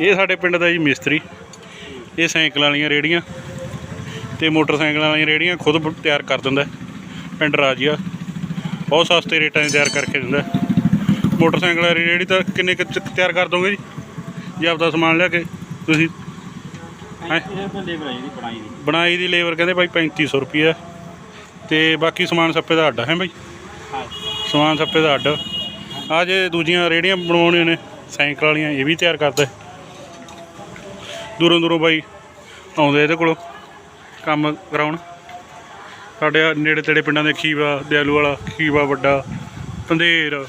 ਇਹ ਸਾਡੇ ਪਿੰਡ ਦਾ ਜੀ ਮਿਸਤਰੀ। ਇਹ ਸਾਈਕਲ ਵਾਲੀਆਂ ਰੇੜੀਆਂ ਤੇ ਮੋਟਰਸਾਈਕਲਾਂ ਵਾਲੀਆਂ ਰੇੜੀਆਂ ਖੁਦ ਤਿਆਰ ਕਰ ਦਿੰਦਾ। ਪਿੰਡ ਰਾਜੀਆ ਬਹੁਤ ਸਸਤੇ ਰੇਟਾਂ 'ਚ ਤਿਆਰ ਕਰਕੇ ਦਿੰਦਾ। ਮੋਟਰਸਾਈਕਲ ਵਾਲੀ ਰੇੜੀ ਤਾਂ ਕਿੰਨੇ ਕੁ ਤਿਆਰ ਕਰ ਦੋਗੇ ਜੀ? ਜੇ ਆਪਦਾ ਸਮਾਨ ਲਿਆ ਕੇ ਤੁਸੀਂ? ਬਣਾਈ ਦੀ। ਲੇਬਰ ਕਹਿੰਦੇ ਬਾਈ 3500 ਰੁਪਏ ਤੇ ਬਾਕੀ ਸਮਾਨ ਸੱਪੇ ਦਾ ਅੱਡ ਹੈ ਹਾਂ ਸਮਾਨ ਸੱਪੇ ਦਾ ਅੱਡ। ਆ ਜੇ ਦੂਜੀਆਂ ਰੇੜੀਆਂ ਬਣਵਾਉਣੀਆਂ ਨੇ ਸਾਈਕਲ ਵਾਲੀਆਂ ਇਹ ਵੀ ਤਿਆਰ ਕਰਦਾ। ਦੂਰੋਂ ਦੂਰੋਂ ਬਾਈ ਆਉਂਦੇ ਇਹਦੇ ਕੋਲੋਂ ਕੰਮ ਕਰਾਉਣ। ਸਾਡੇ ਨੇੜੇ ਤੇੜੇ ਪਿੰਡਾਂ ਦੇ ਖੀਵਾ, ਦਿਆਲੂ ਵਾਲਾ, ਖੀਵਾ ਵੱਡਾ ਪੰਧੇਰ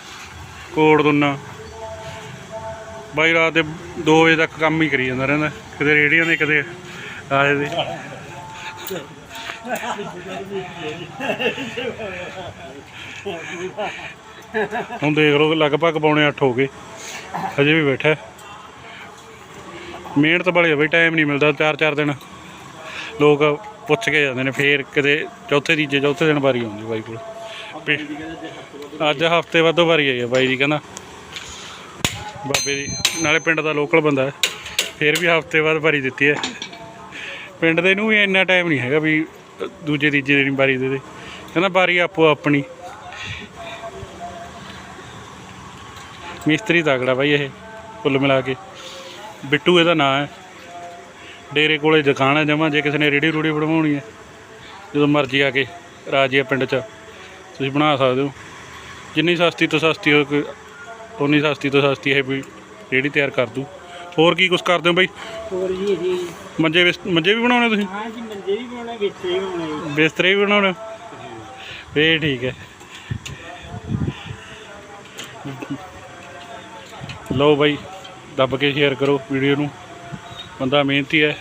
ਕੋੜਦੁੰਨਾ। ਬਾਈ ਰਾਤ ਦੇ 2 ਵਜੇ ਤੱਕ ਕੰਮ ਹੀ ਕਰੀ ਜਾਂਦਾ ਰਹਿੰਦਾ। ਕਿਤੇ ਰੇੜੀਆਂ ਦੇ ਕਿਤੇ ਆਏ ਦੇ। ਹੁਣ ਦੇਖ ਲਓ, ਲਗਭਗ ਪੌਣੇ 8 ਹੋ ਗਏ। ਹਜੇ ਵੀ ਬੈਠਾ। ਮਿਹਨਤ ਵਾਲੇ ਬਈ ਟਾਈਮ ਨਹੀਂ ਮਿਲਦਾ ਚਾਰ ਚਾਰ ਦਿਨ ਲੋਕ ਪੁੱਛ ਕੇ ਜਾਂਦੇ ਨੇ ਫੇਰ ਕਿਤੇ ਚੌਥੇ ਤੀਜੇ ਚੌਥੇ ਦਿਨ ਵਾਰੀ ਆਉਂਦੀ ਬਾਈ ਕੋਲ। ਅੱਜ ਹਫ਼ਤੇ ਬਾਅਦੋਂ ਵਾਰੀ ਆਈ ਆ ਬਾਈ ਜੀ ਕਹਿੰਦਾ। ਬਾਬੇ ਦੀ ਨਾਲੇ ਪਿੰਡ ਦਾ ਲੋਕਲ ਬੰਦਾ ਹੈ ਫੇਰ ਵੀ ਹਫ਼ਤੇ ਬਾਅਦ ਵਾਰੀ ਦਿੱਤੀ ਹੈ। ਪਿੰਡ ਦੇ ਨੂੰ ਵੀ ਇੰਨਾ ਟਾਈਮ ਨਹੀਂ ਹੈਗਾ ਵੀ ਦੂਜੇ ਤੀਜੇ ਦਿਨ ਵਾਰੀ ਦੇ ਦੇ। ਕਹਿੰਦਾ ਵਾਰੀ ਆਪੋ ਆਪਣੀ। ਮਿਸਤਰੀ ਤਗੜਾ ਬਾਈ ਇਹ ਕੁੱਲ ਮਿਲਾ ਕੇ। ਬਿੱਟੂ ਇਹਦਾ ਨਾਂ ਹੈ। ਡੇਰੇ ਕੋਲੇ ਦੁਕਾਨ ਹੈ ਜਮਾ ਜੇ ਕਿਸੇ ਨੇ ਰੇੜੀ ਰੂੜੀ ਬਣਵਾਉਣੀ ਹੈ ਜਦੋਂ ਮਰਜ਼ੀ ਆ ਕੇ ਰਾਜੀਆ ਪਿੰਡ 'ਚ ਤੁਸੀਂ ਬਣਾ ਸਕਦੇ ਹੋ। ਜਿੰਨੀ ਸਸਤੀ ਤੋਂ ਸਸਤੀ ਹੋ ਕੋਈ ਉਨੀ ਸਸਤੀ ਤੋਂ ਸਸਤੀ ਹੈ ਵੀ ਰੇੜੀ ਤਿਆਰ ਕਰ ਦੂ। ਹੋਰ ਕੀ ਕੁਝ ਕਰਦੇ ਹੋ ਬਾਈ? ਹੋਰ ਜੀ ਜੀ। ਮੰਜੇ ਮੰਜੇ ਵੀ ਬਣਾਉਣੇ ਤੁਸੀਂ? ਹਾਂ ਜੀ ਮੰਜੇ ਵੀ ਬਣਾਉਣੇ ਵਿੱਚ ਵੀ ਬਣਾਉਣੇ। ਬਿਸਤਰੇ ਵੀ ਬਣਾਉਣੇ? ਫੇਰ ਠੀਕ ਹੈ। ਲਓ ਬਾਈ ਦੱਬ ਕੇ ਸ਼ੇਅਰ ਕਰੋ ਵੀਡੀਓ ਨੂੰ। ਬੰਦਾ ਮਿਹਨਤੀ ਹੈ।